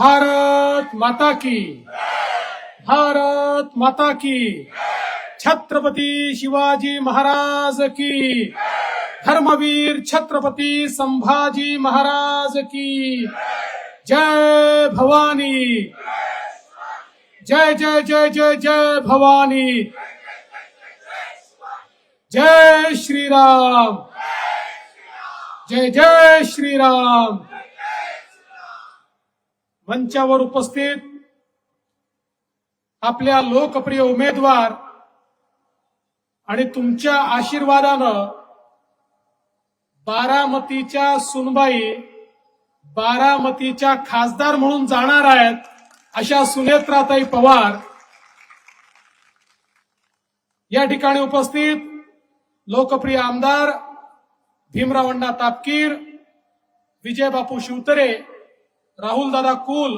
भारत माता की। भारत माता की। छत्रपती शिवाजी महाराज की। धर्मवीर छत्रपती संभाजी महाराज की। जय भवानी। जय जय जय जय जय भवानी। जय श्रीराम। जय जय श्रीराम। मंचावर उपस्थित आपल्या लोकप्रिय उमेदवार आणि तुमच्या आशीर्वादानं बारामतीच्या सुनबाई बारामतीच्या खासदार म्हणून जाणार आहेत अशा सुनेत्राताई पवार. या ठिकाणी उपस्थित लोकप्रिय आमदार भीमरावण्णा तापकीर विजय बापू शिवतरे राहुल दादा कुल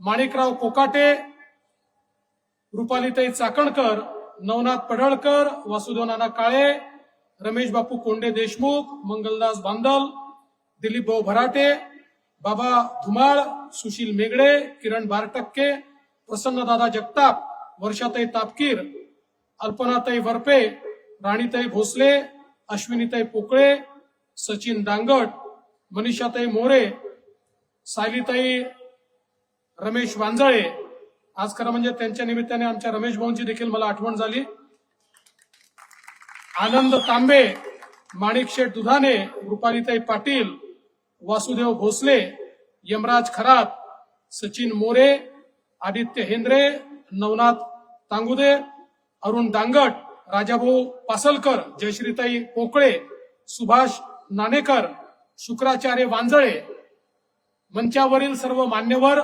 माणिकराव कोकाटे रुपालीताई चाकणकर नवनाथ पडळकर वासुदेव नाना काळे रमेश बापू कोंडे देशमुख मंगलदास बांदल दिलीप भाऊ भराटे बाबा धुमाळ सुशील मेगडे किरण बारटक्के प्रसन्नदादा जगताप वर्षाताई तापकीर अल्पनाताई वरपे राणीताई भोसले अश्विनीताई पोकळे सचिन दांगट मनीषाताई मोरे सायलीताई रमेश वांजळे. आज खरं म्हणजे त्यांच्या निमित्ताने आमच्या रमेश भाऊंची देखील मला आठवण झाली. आनंद तांबे माणिकशेठ दुधाने रुपालीताई पाटील वासुदेव भोसले यमराज खरात सचिन मोरे आदित्य हेंद्रे नवनाथ तांगुदे अरुण दांगट राजाभाऊ पासलकर जयश्रीताई पोकळे सुभाष नाणेकर शुक्राचार्य वांजळे मंचावरील सर्व मान्यवर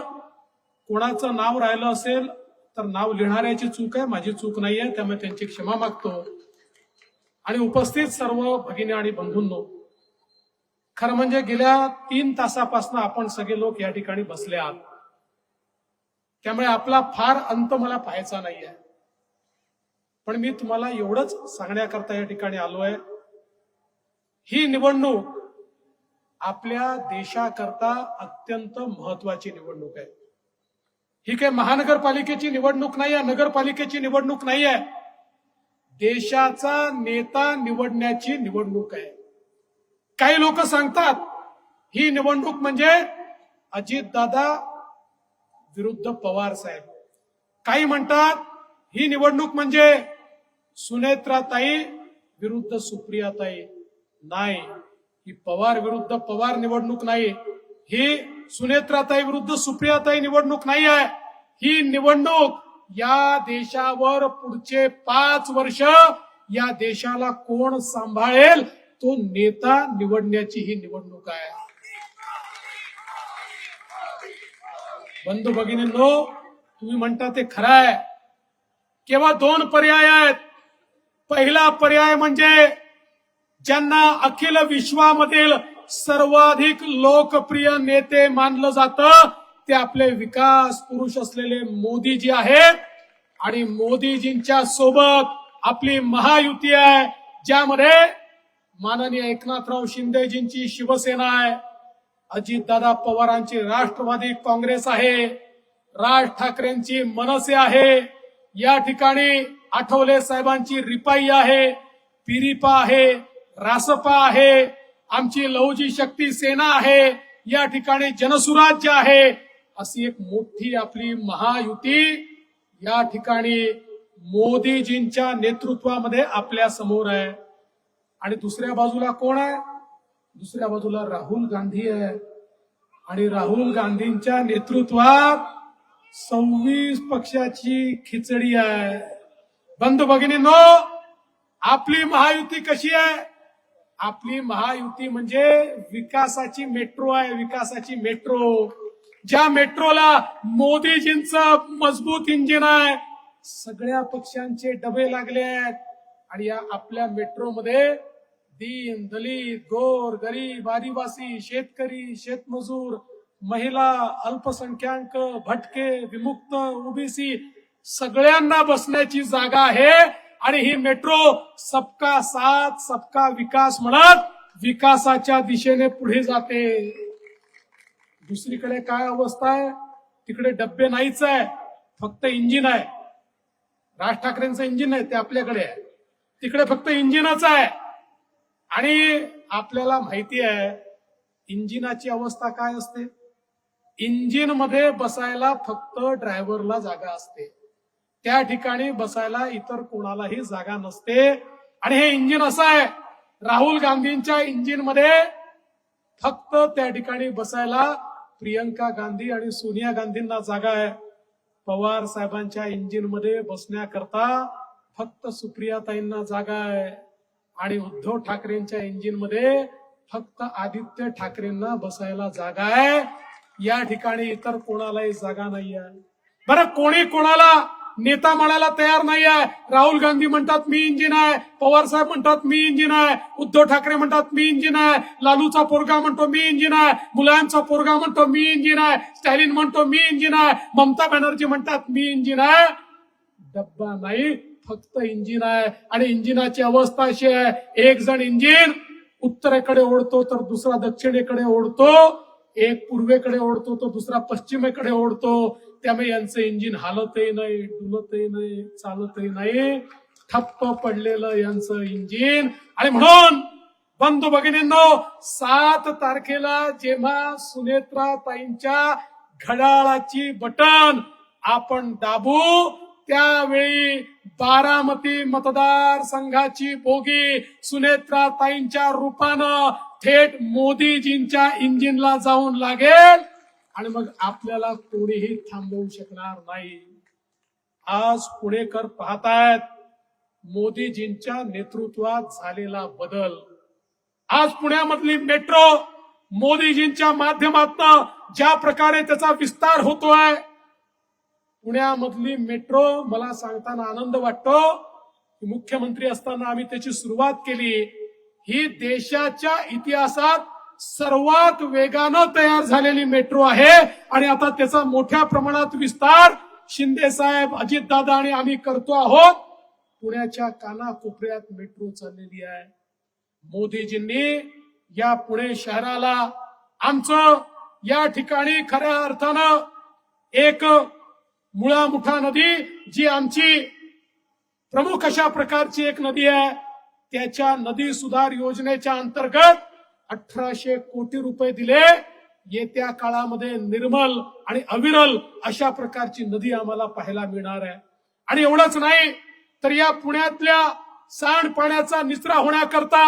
कोणाचं नाव राहिलं असेल तर नाव लिहिणाऱ्याची चूक आहे माझी चूक नाही आहे त्यामुळे त्यांची क्षमा मागतो. आणि उपस्थित सर्व भगिनी आणि बंधूंनो खरं म्हणजे गेल्या तीन तासापासून आपण सगळे लोक या ठिकाणी बसले आहात. त्यामुळे आपला फार अंत मला पाहायचा नाहीये. पण मी तुम्हाला एवढंच सांगण्याकरता या ठिकाणी आलोय. ही निवडणूक आपल्या देशाकरता अत्यंत महत्वाची निवडणूक आहे. ही काही महानगरपालिकेची निवडणूक नाही आहे नगरपालिकेची निवडणूक नाही आहे. देशाचा नेता निवडण्याची निवडणूक आहे. काही लोक सांगतात ही निवडणूक म्हणजे अजितदादा विरुद्ध पवार साहेब. काही म्हणतात ही निवडणूक म्हणजे सुनेत्राताई विरुद्ध सुप्रियाताई. नाही. की पवार विरुद्ध पवार निवडणूक नाही ही सुनेत्राताई विरुद्ध सुप्रियाताई निवडणूक नाही आहे. ही निवडणूक या देशावर पुढचे पाच वर्ष या देशाला कोण सांभाळेल? तो नेता निवडण्याची ही निवडणूक आहे. बंधू भगिनींनो तुम्ही म्हणता ते खरं आहे. केवळ दोन पर्याय आहेत. पहिला पर्याय म्हणजे ज्यांना अखिल विश्वामधील सर्वाधिक लोकप्रिय नेते मानलं जातं ते आपले विकास पुरुष असलेले मोदीजी आहेत. आणि मोदीजींच्या सोबत आपली महायुती आहे ज्यामध्ये माननीय एकनाथराव शिंदेजींची शिवसेना आहे अजितदादा पवारांची राष्ट्रवादी काँग्रेस आहे राज ठाकरेंची मनसे आहे या ठिकाणी आठवले साहेबांची रिपाई आहे पिरिपा आहे रासपा आहे आमची लहुजी शक्ती सेना आहे या ठिकाणी जनसुराज्य आहे. अशी एक मोठी आपली महायुती या ठिकाणी मोदीजींच्या नेतृत्वामध्ये आपल्यासमोर आहे. आणि दुसऱ्या बाजूला कोण आहे? दुसऱ्या बाजूला राहुल गांधी आहे. आणि राहुल गांधींच्या नेतृत्वात सव्वीस पक्षाची खिचडी आहे. बंधू भगिनींनो आपली महायुती कशी आहे? आपली महायुती म्हणजे विकासाची मेट्रो आहे विकासाची मेट्रो ज्या मेट्रोला मोदीजींचं मजबूत इंजिन आहे सगळ्या पक्षांचे डबे लागले आहेत. आणि या आपल्या मेट्रोमध्ये दीन दलित गोर गरीब आदिवासी शेतकरी शेतमजूर महिला अल्पसंख्याक भटके विमुक्त ओबीसी सगळ्यांना बसण्याची जागा आहे. आणि ही मेट्रो सबका साथ सबका विकास म्हणत विकासाच्या दिशेने पुढे जाते. दुसरीकडे काय अवस्था आहे? तिकडे डब्बे नाहीच आहे. फक्त इंजिन आहे. राज ठाकरेंचं इंजिन आहे ते आपल्याकडे आहे. तिकडे फक्त इंजिनच आहे. आणि आपल्याला माहिती आहे इंजिनाची अवस्था काय असते? इंजिनमध्ये बसायला फक्त ड्रायव्हरला जागा असते. त्या ठिकाणी बसायला इतर कोणालाही जागा नसते. आणि हे इंजिन असं आहे. राहुल गांधींच्या इंजिनमध्ये फक्त त्या ठिकाणी बसायला प्रियंका गांधी आणि सोनिया गांधींना जागा आहे. पवार साहेबांच्या इंजिनमध्ये बसण्याकरता फक्त सुप्रियाताईंना जागा आहे. आणि उद्धव ठाकरेंच्या इंजिनमध्ये फक्त आदित्य ठाकरेंना बसायला जागा आहे. या ठिकाणी इतर कोणालाही जागा नाही आहे बरं कोणी कोणाला नेता म्हणायला तयार नाही आहे राहुल गांधी म्हणतात मी इंजिन आहे. पवार साहेब म्हणतात मी इंजिन आहे. उद्धव ठाकरे म्हणतात मी इंजिन आहे. लालूचा पोरगा म्हणतो मी इंजिन आहे. मुलायमचा पोरगा म्हणतो मी इंजिन आहे. स्टॅलिन म्हणतो मी इंजिन आहे. ममता बॅनर्जी म्हणतात मी इंजिन आहे. डब्बा नाही फक्त इंजिन आहे. आणि इंजिनाची अवस्था अशी आहे एक जण इंजिन उत्तरेकडे ओढतो तर दुसरा दक्षिणेकडे ओढतो. एक पूर्वेकडे ओढतो तर दुसरा पश्चिमेकडे ओढतो. त्यामुळे यांचं इंजिन हालतही नाही डुलतही नाही चालतही नाही. ठप्प पडलेलं यांचं इंजिन आणि म्हणून बंधू भगिनींनो सात तारखेला जेव्हा सुनेत्रा ताईंच्या घड्याळाची बटन आपण दाबू त्यावेळी बारामती मतदारसंघाची बोगी सुनेत्रा ताईंच्या रूपानं थेट मोदीजींच्या इंजिनला जाऊन लागेल. आणि मग आपल्याला कोणीही थांबवू शकणार नाही. आज पुणेकर पाहतायत मोदीजींच्या नेतृत्वात झालेला बदल. आज पुण्यामधली मेट्रो मोदीजींच्या माध्यमातून ज्या प्रकारे त्याचा विस्तार होतोय पुण्यामधली मेट्रो मला सांगताना आनंद वाटतो की मुख्यमंत्री असताना आम्ही त्याची सुरुवात केली. ही देशाच्या इतिहासात सर्वात वेगानं तयार झालेली मेट्रो आहे. आणि आता त्याचा मोठ्या प्रमाणात विस्तार शिंदे साहेब अजितदादा आणि आम्ही करतो आहोत. पुण्याच्या कानाकोपऱ्यात मेट्रो चाललेली आहे. मोदीजींनी या पुणे शहराला आमचं या ठिकाणी खऱ्या अर्थानं एक मुळा मुठा नदी जी आमची प्रमुख अशा प्रकारची एक नदी आहे त्याच्या नदी सुधार योजनेच्या अंतर्गत अठराशे कोटी रुपये दिले. येत्या काळामध्ये निर्मल आणि अविरल अशा प्रकारची नदी आम्हाला पाहायला मिळणार आहे. आणि एवढंच नाही तर या पुण्यातल्या सांडपाण्याचा निचरा होण्याकरता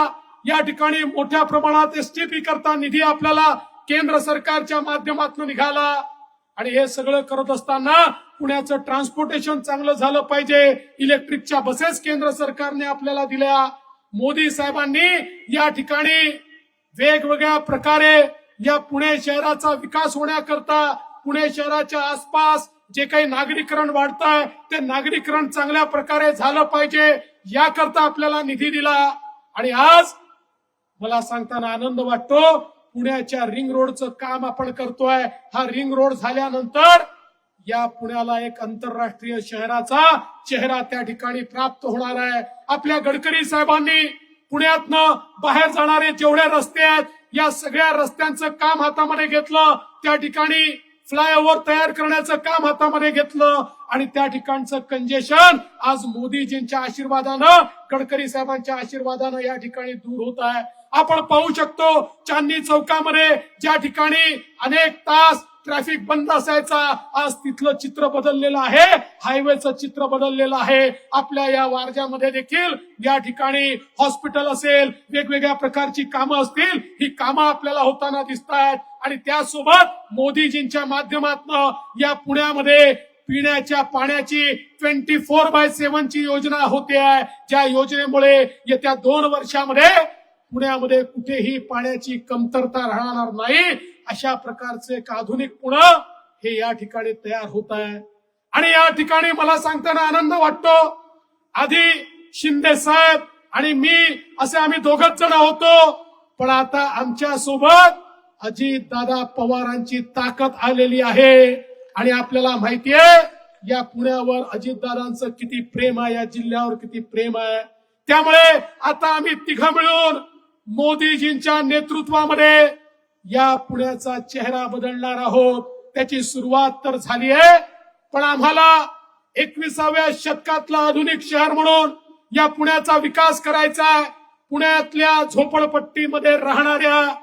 या ठिकाणी मोठ्या प्रमाणात एसटीपी करता निधी आपल्याला केंद्र सरकारच्या माध्यमातून निघाला. आणि हे सगळं करत असताना पुण्याचं ट्रान्सपोर्टेशन चांगलं झालं पाहिजे. इलेक्ट्रिकच्या बसेस केंद्र सरकारने आपल्याला दिल्या. मोदी साहेबांनी या ठिकाणी वेगवेगळ्या प्रकारे या पुणे शहराचा विकास होण्याकरता पुणे शहराच्या आसपास जे काही नागरीकरण वाढत आहे ते नागरीकरण चांगल्या प्रकारे झालं पाहिजे याकरता आपल्याला निधी दिला. आणि आज मला सांगताना आनंद वाटतो पुण्याच्या रिंग रोडचं काम आपण करतोय. हा रिंग रोड झाल्यानंतर या पुण्याला एक आंतरराष्ट्रीय शहराचा चेहरा त्या ठिकाणी प्राप्त होणार आहे. आपल्या गडकरी साहेबांनी पुण्यातनं बाहेर जाणारे जेवढे रस्ते आहेत या सगळ्या रस्त्यांचं काम हातामध्ये घेतलं त्या ठिकाणी फ्लायओव्हर तयार करण्याचं काम हातामध्ये घेतलं आणि त्या ठिकाणचं कंजेशन आज मोदीजींच्या आशीर्वादानं गडकरी साहेबांच्या आशीर्वादानं या ठिकाणी दूर होत आहे. आपण पाहू शकतो चांदणी चौकामध्ये ज्या ठिकाणी अनेक तास ट्रॅफिक बंद असायचा. आज तिथलं चित्र बदललेलं आहे. हायवेचं चित्र बदललेलं आहे. आपल्या या वारज्यामध्ये देखील या ठिकाणी हॉस्पिटल असेल वेगवेगळ्या प्रकारची कामं असतील ही कामं आपल्याला होताना दिसतात आणि त्यासोबत मोदीजींच्या माध्यमातून या पुण्यामध्ये पिण्याच्या पाण्याची ट्वेंटी फोर बाय सेव्हनची योजना होते आहे. ज्या योजनेमुळे येत्या दोन वर्षामध्ये पुण्यामध्ये कुठेही पाण्याची कमतरता राहणार नाही. अशा प्रकारचे एक आधुनिक पुणे हे या ठिकाणी तयार होत आहे. आणि या ठिकाणी मला सांगताना आनंद वाटतो. आधी शिंदे साहेब आणि मी असे आम्ही दोघच जण होतो. पण आता आमच्यासोबत अजित दादा पवारांची ताकद आलेली आहे. आणि आपल्याला माहितीये या पुण्यावर अजितदादांचं किती प्रेम आहे या जिल्ह्यावर किती प्रेम आहे. त्यामुळे आता आम्ही तिघ मिळून मोदीजींच्या नेतृत्वामध्ये या पुण्याचा चेहरा बदलणार आहोत. त्याची सुरुवात तर झाली आहे. पण आम्हाला एकविसाव्या शतकातलं आधुनिक शहर म्हणून या पुण्याचा विकास करायचा आहे. पुण्यातल्या झोपडपट्टीमध्ये राहणाऱ्या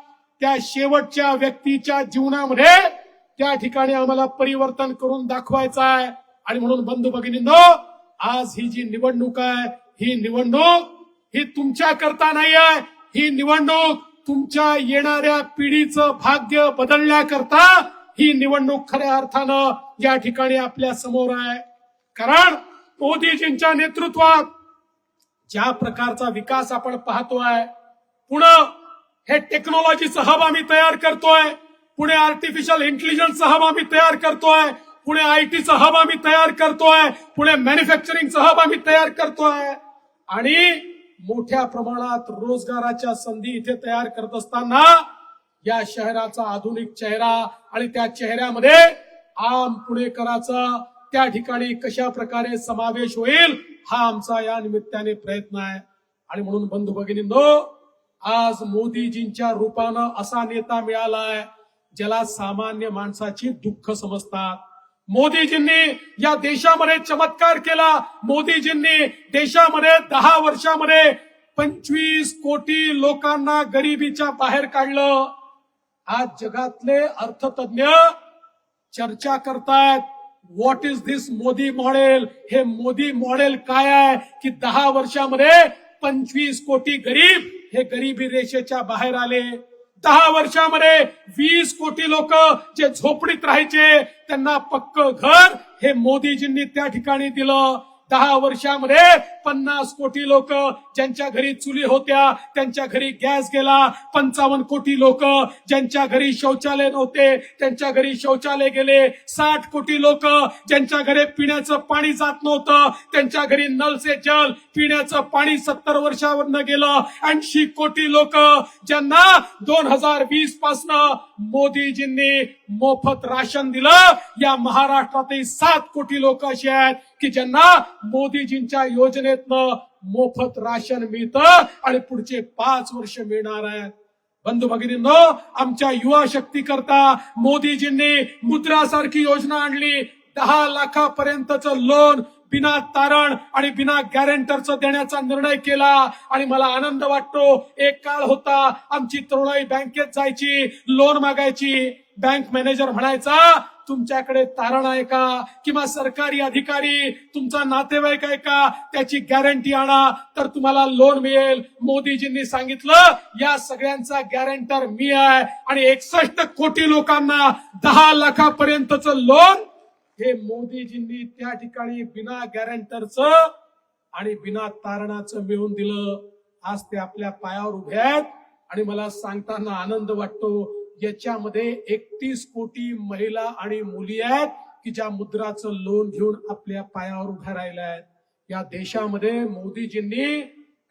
त्या शेवटच्या व्यक्तीच्या जीवनामध्ये त्या ठिकाणी आम्हाला परिवर्तन करून दाखवायचं आहे. आणि म्हणून बंधू भगिनींनो आज ही जी निवडणूक आहे ही निवडणूक ही तुमच्या करता नाही आहे. ही निवडणूक तुमच्या येणाऱ्या पिढीचं भाग्य बदलण्याकरता ही निवडणूक खऱ्या अर्थानं या ठिकाणी आपल्यासमोर आहे. कारण मोदीजींच्या नेतृत्वात ज्या प्रकारचा विकास आपण पाहतोय पुणे हे टेक्नॉलॉजीचं हब आम्ही तयार करतोय पुणे आर्टिफिशियल इंटेलिजन्सचं हब आम्ही तयार करतोय पुणे आयटीचं हब आम्ही तयार करतोय पुणे मॅन्युफॅक्चरिंगचं हब आम्ही तयार करतोय. आणि मोठ्या प्रमाणात रोजगाराच्या संधी इथे तयार करत असताना या शहराचा आधुनिक चेहरा आणि त्या चेहऱ्यामध्ये आम पुणेकराचा त्या ठिकाणी कशा प्रकारे समावेश होईल हा आमचा या निमित्ताने प्रयत्न आहे. आणि म्हणून बंधू भगिनींनो आज मोदीजींच्या रूपानं असा नेता मिळालाय ज्याला सामान्य माणसाची दुःख समजतात. मोदीजींनी या देशामध्ये चमत्कार केला. मोदीजींनी देशामध्ये दहा वर्षामध्ये पंचवीस कोटी लोकांना गरिबीच्या बाहेर काढलं. आज जगातले अर्थतज्ञ चर्चा करतायत what is this Modi model हे मोदी मॉडेल काय आहे? की दहा वर्षामध्ये पंचवीस कोटी गरीब हे गरिबी रेषेच्या बाहेर आले. दहा वर्षामध्ये वीस कोटी लोक जे झोपडीत राहायचे त्यांना पक्क घर हे मोदीजींनी त्या ठिकाणी दिलं. दहा वर्षामध्ये पन्नास कोटी लोक ज्यांच्या घरी चुली होत्या त्यांच्या घरी गॅस गेला. पंचावन्न कोटी लोक ज्यांच्या घरी शौचालय नव्हते त्यांच्या घरी शौचालय गेले. साठ कोटी लोक ज्यांच्या घरी पिण्याचं पाणी जात नव्हतं त्यांच्या घरी नल जल पिण्याचं पाणी सत्तर वर्षावरनं गेलं. ऐंशी कोटी लोक ज्यांना दोन हजार वीस पासनं मोदीजींनी मोफत राशन दिलं. या महाराष्ट्रातही सात कोटी लोक अशी आहेत की ज्यांना मोदीजींच्या योजनेतनं मोफत राशन मिळतं आणि पुढचे पाच वर्ष मिळणार आहेत. बंधू भगिनींनो आमच्या युवा शक्ती करता मोदीजींनी मुद्रासारखी योजना आणली. दहा लाखापर्यंतचं लोन बिना तारण आणि बिना गॅरेंटरचं देण्याचा निर्णय केला. आणि मला आनंद वाटतो एक काळ होता आमची तरुणाई बँकेत जायची लोन मागायची. बँक मॅनेजर म्हणायचा तुमच्याकडे तारण आहे का? किंवा सरकारी अधिकारी तुमचा नातेवाईक आहे का? त्याची गॅरंटी आणा. तर तुम्हाला लोन मिळेल. मोदीजींनी सांगितलं या सगळ्यांचा गॅरंटर मी आहे आणि एकसष्ट कोटी लोकांना दहा लाखापर्यंतच लोन. हे मोदीजींनी त्या ठिकाणी बिना गॅरंटरचं आणि बिना तारणाचं मिळवून दिलं. आज ते आपल्या पायावर उभे आहेत आणि मला सांगताना आनंद वाटतो. याच्यामध्ये एकतीस कोटी महिला आणि मुली आहेत की ज्या मुद्राचं लोन घेऊन आपल्या पायावर उभ्या राहिल्या आहेत. या देशामध्ये मोदीजींनी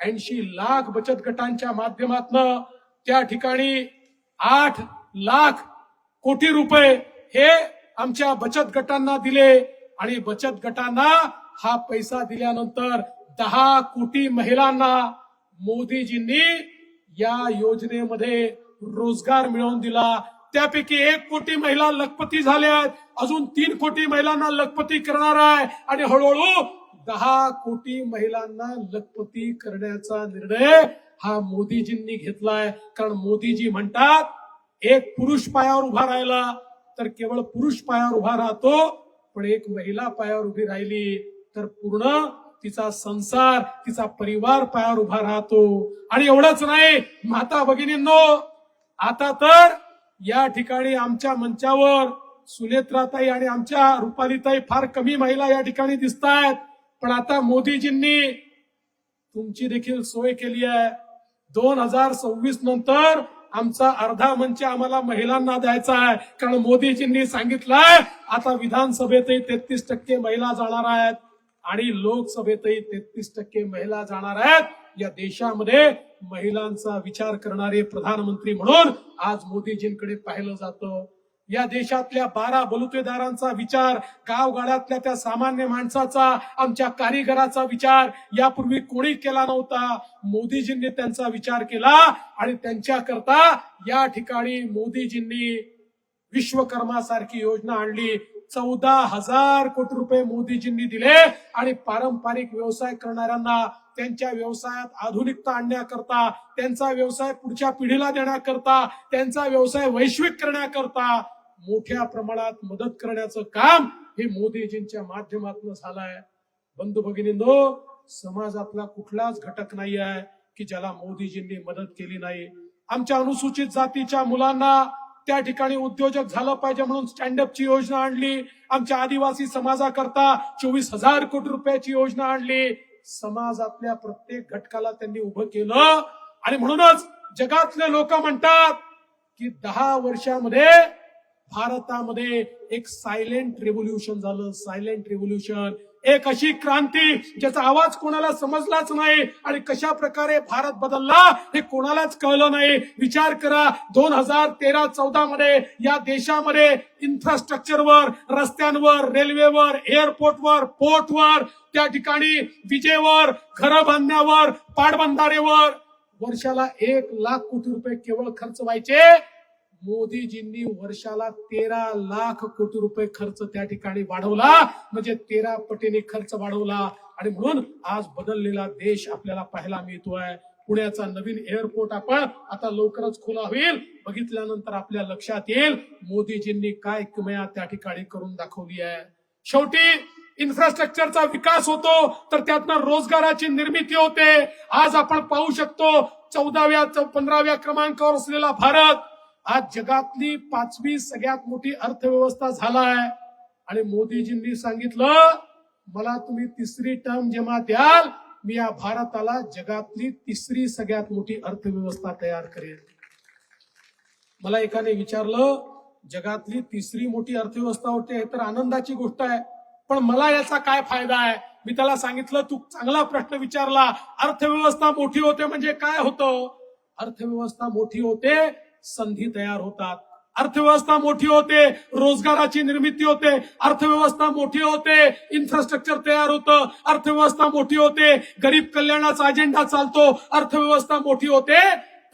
ऐंशी लाख बचत गटांच्या माध्यमातून त्या ठिकाणी आठ लाख कोटी रुपये हे आमच्या बचत गटांना दिले आणि बचत गटांना हा पैसा दिल्यानंतर दहा कोटी महिलांना मोदीजींनी या योजनेमध्ये रोजगार मिळवून दिला. त्यापैकी एक कोटी महिला लखपती झाल्या आहेत. अजून तीन कोटी महिलांना लखपती करणार आहे. आणि हळूहळू दहा कोटी महिलांना लखपती करण्याचा निर्णय हा मोदीजींनी घेतलाय. कारण मोदीजी म्हणतात एक पुरुष पायावर उभा राहिला तर केवळ पुरुष पायावर उभा राहतो पण एक महिला पायावर उभी राहिली तर पूर्ण तिचा संसार तिचा परिवार पायावर उभा राहतो. आणि एवढंच नाही माता भगिनींनो आता तर या ठिकाणी आमच्या मंचावर सुनेत्राताई आणि आमच्या रुपालीताई फार कमी महिला या ठिकाणी दिसत आहेत पण आता मोदीजींनी तुमची देखील सोय केली आहे. दोन हजार सव्वीस नंतर आमचा अर्धा मंच आम्हाला महिलांना द्यायचा आहे. कारण मोदीजींनी सांगितलंय आता विधानसभेतही तेहतीस टक्के महिला जाणार आहेत आणि लोकसभेतही तेहतीस टक्के महिला जाणार आहेत. या देशामध्ये महिलांचा विचार करणारे प्रधानमंत्री म्हणून आज मोदीजींकडे पाहिलं जातं. या देशातल्या बारा बलुतेदारांचा विचार गावगाड्यातल्या त्या सामान्य माणसाचा आमच्या कारीगराचा विचार यापूर्वी कोणी केला नव्हता? मोदीजींनी त्यांचा विचार केला आणि त्यांच्याकरता या ठिकाणी मोदीजींनी विश्वकर्मा सारखी योजना आणली. चौदा हजार कोटी रुपये मोदीजींनी दिले आणि पारंपरिक व्यवसाय करणाऱ्यांना त्यांच्या व्यवसायात आधुनिकता आणण्याकरता त्यांचा व्यवसाय पुढच्या पिढीला देण्याकरता त्यांचा व्यवसाय वैश्विक करण्याकरता मोठ्या प्रमाणात मदत करण्याचं काम हे मोदीजींच्या माध्यमातून झालंय. बंधू भगिनींनो समाजातला कुठलाच घटक नाही आहे की ज्याला मोदीजींनी मदत केली नाही. आमच्या अनुसूचित जातीच्या मुलांना त्या ठिकाणी उद्योजक झालं पाहिजे म्हणून स्टँडअपची योजना आणली. आमच्या आदिवासी समाजाकरता चोवीस हजार कोटी रुपयाची योजना आणली. समाजातल्या प्रत्येक घटकाला त्यांनी उभं केलं. आणि म्हणूनच जगातले लोक म्हणतात की दहा वर्षामध्ये भारतामध्ये एक सायलेंट रेव्होल्युशन झालं. Silent revolution. एक अशी क्रांती ज्याचा आवाज कोणाला समजलाच नाही आणि कशा प्रकारे भारत बदलला हे कोणालाच कळलं नाही. विचार करा दोन हजार तेरा चौदा मध्ये या देशामध्ये इन्फ्रास्ट्रक्चरवर रस्त्यांवर रेल्वेवर एअरपोर्टवर पोर्टवर त्या ठिकाणी विजेवर घरं बांधण्यावर पाटबंधारेवर वर्षाला एक लाख कोटी रुपये केवळ खर्च व्हायचे. मोदीजींनी वर्षाला तेरा लाख कोटी रुपये खर्च त्या ठिकाणी वाढवला. म्हणजे तेरा पटीने खर्च वाढवला. आणि म्हणून आज बदललेला देश आपल्याला पाहायला मिळतोय. पुण्याचा नवीन एअरपोर्ट आपण आता लवकरच खुला होईल. बघितल्यानंतर आपल्या लक्षात येईल. मोदीजींनी काय किमया त्या ठिकाणी करून दाखवली आहे. शेवटी इन्फ्रास्ट्रक्चरचा विकास होतो तर त्यातनं रोजगाराची निर्मिती होते. आज आपण पाहू शकतो चौदाव्या पंधराव्या क्रमांकावर असलेला भारत आज जगातली पाचवी सगळ्यात मोठी अर्थव्यवस्था झालाय. आणि मोदीजींनी सांगितलं मला तुम्ही तिसरी टर्म जेव्हा द्याल मी या भारताला जगातली तिसरी सगळ्यात मोठी अर्थव्यवस्था तयार करेल मला एकाने विचारलं जगातली तिसरी मोठी अर्थव्यवस्था होते हे तर आनंदाची गोष्ट आहे. पण मला याचा काय फायदा आहे? मी त्याला सांगितलं तू चांगला प्रश्न विचारला. अर्थव्यवस्था मोठी होते म्हणजे काय होतं? अर्थव्यवस्था मोठी होते संधी तयार होतात. अर्थव्यवस्था मोठी होते रोजगाराची निर्मिती होते अर्थव्यवस्था मोठी होते इन्फ्रास्ट्रक्चर तयार होतं अर्थव्यवस्था मोठी होते गरीब कल्याणाचा अजेंडा चालतो अर्थव्यवस्था मोठी होते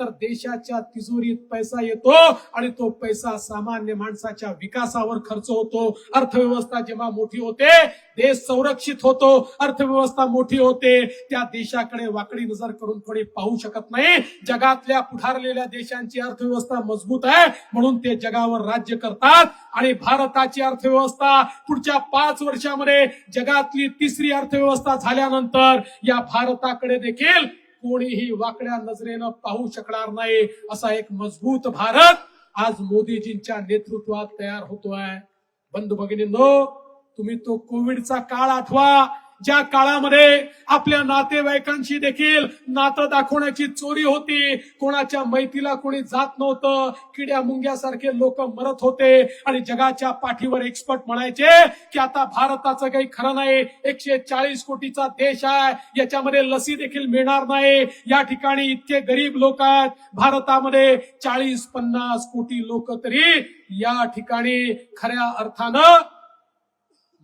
तर देशाच्या तिजोरीत पैसा येतो आणि तो पैसा सामान्य माणसाच्या विकासावर खर्च होतो. अर्थव्यवस्था जेव्हा मोठी होते देश संरक्षित होतो. अर्थव्यवस्था मोठी होते. त्या देशाकडे वाकडी नजर करून कोणी पाहू शकत नाही. जगातल्या पुढारलेल्या देशांची अर्थव्यवस्था मजबूत आहे म्हणून ते जगावर राज्य करतात. आणि भारताची अर्थव्यवस्था पुढच्या पाच वर्षामध्ये जगातली तिसरी अर्थव्यवस्था झाल्यानंतर या भारताकडे देखील कोणीही वाकड्या नजरेनं पाहू शकणार नाही असा एक मजबूत भारत आज मोदीजींच्या नेतृत्वात तयार होतोय. बंधू भगिनींनो तुम्ही तो कोविडचा काळ आठवा. ज्या काळामध्ये आपल्या नातेवाईकांशी देखील नातं दाखवण्याची चोरी होती कोणाच्या मैतीला कोणी जात नव्हतं किड्या मुंग्यासारखे लोक मरत होते आणि जगाच्या पाठीवर एक्सपर्ट म्हणायचे की आता भारताचं काही खरं नाही एकशे चाळीस कोटीचा देश आहे याच्यामध्ये लसी देखील मिळणार नाही. या ठिकाणी इतके गरीब लोक आहेत भारतामध्ये चाळीस पन्नास कोटी लोक तरी या ठिकाणी खऱ्या अर्थानं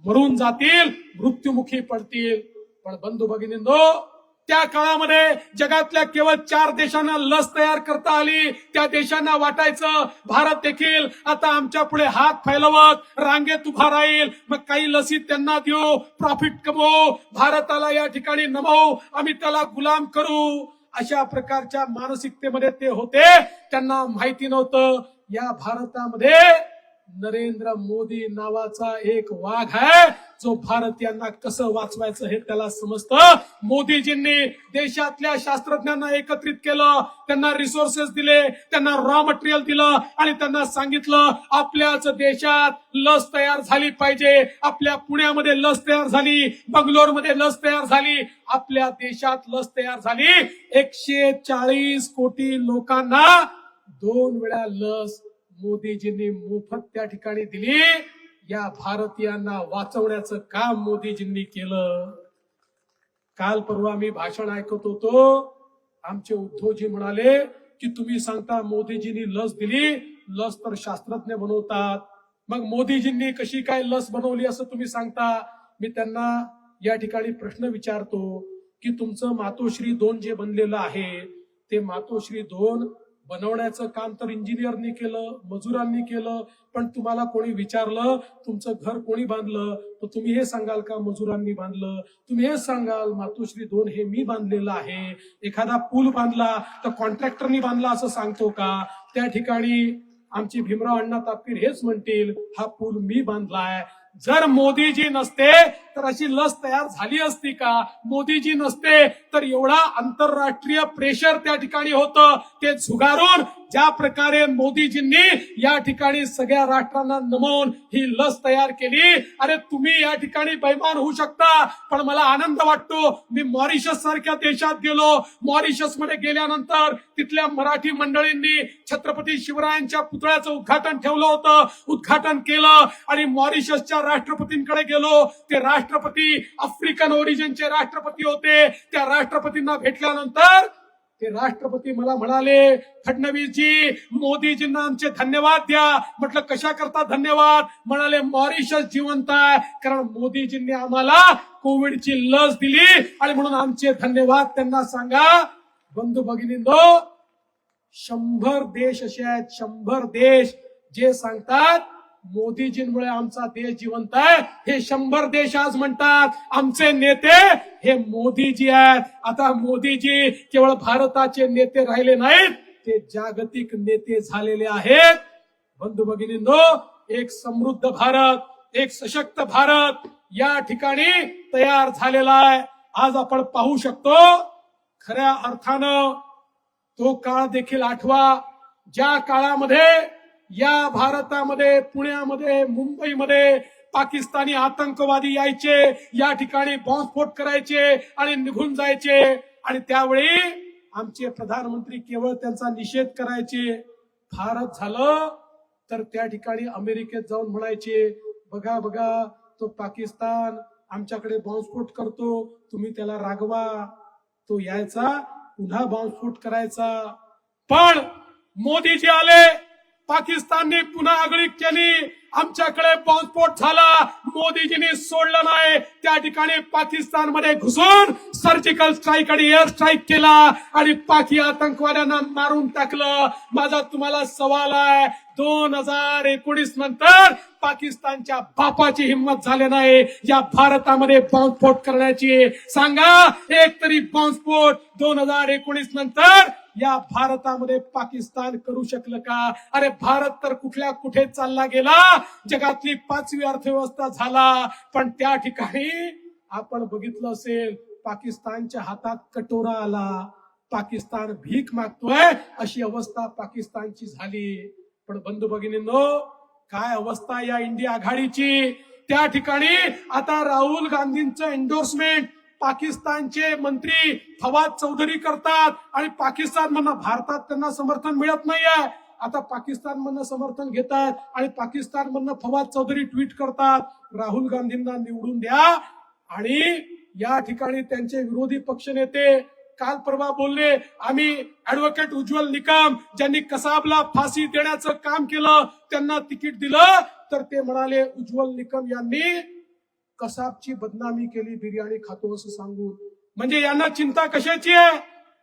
मरून जातील मृत्युमुखी पडतील. पण बंधू भगिनींनो त्या काळामध्ये जगातल्या केवळ चार देशांना लस तयार करता आली. त्या देशांना वाटायचं भारत देखील आता आमच्या पुढे हात फैलवत रांगेत उभा राहील. मग काही लसी त्यांना देऊ प्रॉफिट कमवू. भारताला या ठिकाणी नमवू आम्ही त्याला गुलाम करू. अशा प्रकारच्या मानसिकतेमध्ये ते होते. त्यांना माहिती नव्हतं. या भारतामध्ये नरेंद्र मोदी नावाचा एक वाघ आहे जो भारतीयांना कसं वाचवायचं हे त्याला समजतं. मोदीजींनी देशातल्या शास्त्रज्ञांना एकत्रित केलं त्यांना रिसोर्सेस दिले त्यांना रॉ मटेरियल दिलं आणि त्यांना सांगितलं आपल्याच देशात लस तयार झाली पाहिजे. आपल्या पुण्यामध्ये लस तयार झाली बंगलोरमध्ये लस तयार झाली आपल्या देशात लस तयार झाली. एकशे चाळीस कोटी लोकांना दोन वेळा लस मोदीजींनी मोफत त्या ठिकाणी दिली. या भारतीयांना वाचवण्याचं काम मोदीजींनी केलं. काल परवा मी भाषण ऐकत होतो. आमचे उद्धवजी म्हणाले की तुम्ही सांगता मोदीजींनी लस दिली लस तर शास्त्रज्ञ बनवतात. मग मोदीजींनी कशी काय लस बनवली असं तुम्ही सांगता? मी त्यांना या ठिकाणी प्रश्न विचारतो की तुमचं मातोश्री दोन जे बनलेलं आहे ते मातोश्री दोन बनवण्याचं काम तर इंजिनियरनी केलं मजुरांनी केलं पण तुम्हाला कोणी विचारलं तुमचं घर कोणी बांधलं तर तुम्ही हे सांगाल का मजुरांनी बांधलं? तुम्ही हे सांगाल मातोश्री दोन हे मी बांधलेलं आहे. एखादा पूल बांधला तर कॉन्ट्रॅक्टरनी बांधला असं सांगतो का? त्या ठिकाणी आमची भीमराव अण्णा तापकीर हेच म्हणतील हा पूल मी बांधलाय. जर मोदीजी नसते तर अशी लस तयार झाली असती का? मोदीजी नसते. तर एवढा आंतरराष्ट्रीय प्रेशर त्या ठिकाणी होतं. ते झुगारून ज्या प्रकारे मोदीजींनी या ठिकाणी सगळ्या राष्ट्रांना नमवून ही लस तयार केली. अरे तुम्ही या ठिकाणी बैमान होऊ शकता. पण मला आनंद वाटतो. मी मॉरिशस सारख्या देशात गेलो. मॉरिशसमध्ये गेल्यानंतर तिथल्या मराठी मंडळींनी छत्रपती शिवरायांच्या पुतळ्याचं उद्घाटन ठेवलं होतं. उद्घाटन केलं आणि मॉरिशसच्या राष्ट्रपतींकडे गेलो. ते राष्ट्रपती आफ्रिकन ओरिजिनचे राष्ट्रपती होते. त्या राष्ट्रपतींना भेटल्यानंतर ते राष्ट्रपती मला म्हणाले फडणवीसजी मोदीजींना आमचे धन्यवाद द्या. म्हटलं कशा करता धन्यवाद? म्हणाले मॉरिशस जिवंत आहे. कारण मोदीजींनी आम्हाला कोविडची लस दिली आणि म्हणून आमचे धन्यवाद त्यांना सांगा. बंधू भगिनींनो शंभर देश असे आहेत शंभर देश जे सांगतात मोदीजींमुळे आमचा देश जिवंत आहे. हे शंभर देश आज म्हणतात आमचे नेते हे मोदीजी आहेत. आता मोदीजी केवळ भारताचे नेते राहिले नाहीत ते जागतिक नेते झालेले आहेत. बंधू भगिनींनो एक समृद्ध भारत एक सशक्त भारत या ठिकाणी तयार झालेला आहे. आज आपण पाहू शकतो खऱ्या अर्थानं तो काळ देखील आठवा. ज्या काळामध्ये या भारतामध्ये पुण्यामध्ये मुंबईमध्ये पाकिस्तानी आतंकवादी यायचे या ठिकाणी बॉम्बस्फोट करायचे आणि निघून जायचे. आणि त्यावेळी आमचे प्रधानमंत्री केवळ त्यांचा निषेध करायचे. फारच झालं तर त्या ठिकाणी अमेरिकेत जाऊन म्हणायचे बघा बघा तो पाकिस्तान आमच्याकडे बॉम्बस्फोट करतो तुम्ही त्याला रागवा. तो यायचा पुन्हा बॉम्बस्फोट करायचा. पण मोदी जे आले पाकिस्तानने पुन्हा आगळीक केली. आमच्याकडे बॉम्बस्फोट झाला. मोदीजींनी सोडलं नाही. त्या ठिकाणी पाकिस्तानमध्ये घुसून सर्जिकल स्ट्राईक आणि एअर स्ट्राईक केला आणि पाकी आतंकवाद्यांना मारून टाकलं. माझा तुम्हाला सवाल आहे दोन हजार एकोणीस नंतर पाकिस्तानच्या बापाची हिंमत झाली नाही. या भारतामध्ये बॉम्बस्फोट करण्याची. सांगा एक तरी बॉम्बस्फोट दोन हजार एकोणीस नंतर या भारतामध्ये पाकिस्तान करू शकलं का? अरे भारत तर कुठल्या कुठे चालला गेला? जगातली पाचवी अर्थव्यवस्था झाला. पण त्या ठिकाणी आपण बघितलं असेल पाकिस्तानच्या हातात कटोरा आला. पाकिस्तान भीक मागतोय अशी अवस्था पाकिस्तानची झाली. पण बंधू भगिनींनो काय अवस्था या इंडिया आघाडीची? त्या ठिकाणी आता राहुल गांधींचं एन्डोर्समेंट पाकिस्तानचे मंत्री फवाद चौधरी करतात आणि पाकिस्तान म्हणून भारतात त्यांना समर्थन मिळत नाहीये. आता पाकिस्तान मधनं समर्थन घेतात आणि पाकिस्तान मधनं फवाद चौधरी ट्विट करतात. राहुल गांधींना निवडून द्या आणि या ठिकाणी त्यांचे विरोधी पक्षनेते काल परवा बोलले आम्ही ऍडव्होकेट उज्ज्वल निकम ज्यांनी कसाबला फाशी देण्याचं काम केलं त्यांना तिकीट दिलं. तर ते म्हणाले उज्ज्वल निकम यांनी कसाबची बदनामी केली बिर्याणी खातो असं सांगून. म्हणजे यांना चिंता कशाची आहे?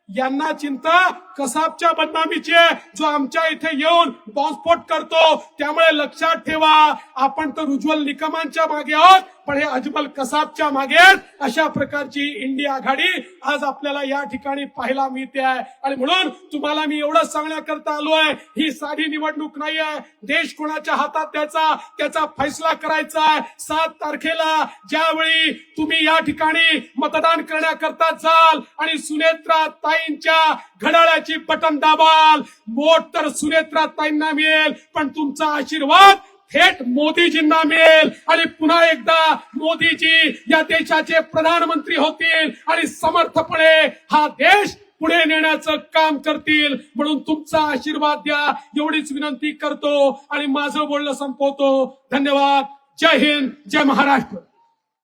यांना चिंता कसाबच्या बदनामीची आहे. जो आमच्या इथे येऊन बॉम्बस्फोट करतो त्यामुळे लक्षात ठेवा आपण तर उज्ज्वल निकमांच्या मागे आहोत. पण हे अजमल कसाबच्या मागे अशा प्रकारची इंडिया आघाडी आज आपल्याला या ठिकाणी पाहायला मिळते आहे. आणि म्हणून तुम्हाला मी एवढंच सांगण्याकरता आलो आहे ही साधी निवडणूक नाही आहे देश कोणाच्या हातात त्याचा त्याचा फैसला करायचा आहे. सात तारखेला ज्यावेळी तुम्ही या ठिकाणी मतदान करण्याकरता जाल आणि सुनेत्रा ताईंच्या घड्याळाची बटन दाबाल वोट तर सुनेत्रा ताईंना मिळेल. पण तुमचा आशीर्वाद थेट मोदीजींना मिळेल. आणि पुन्हा एकदा मोदीजी या देशाचे प्रधानमंत्री होतील आणि समर्थपणे हा देश पुढे नेण्याचं काम करतील. म्हणून तुमचा आशीर्वाद द्या. एवढीच विनंती करतो आणि माझं बोलणं संपवतो. धन्यवाद. जय हिंद. जय महाराष्ट्र.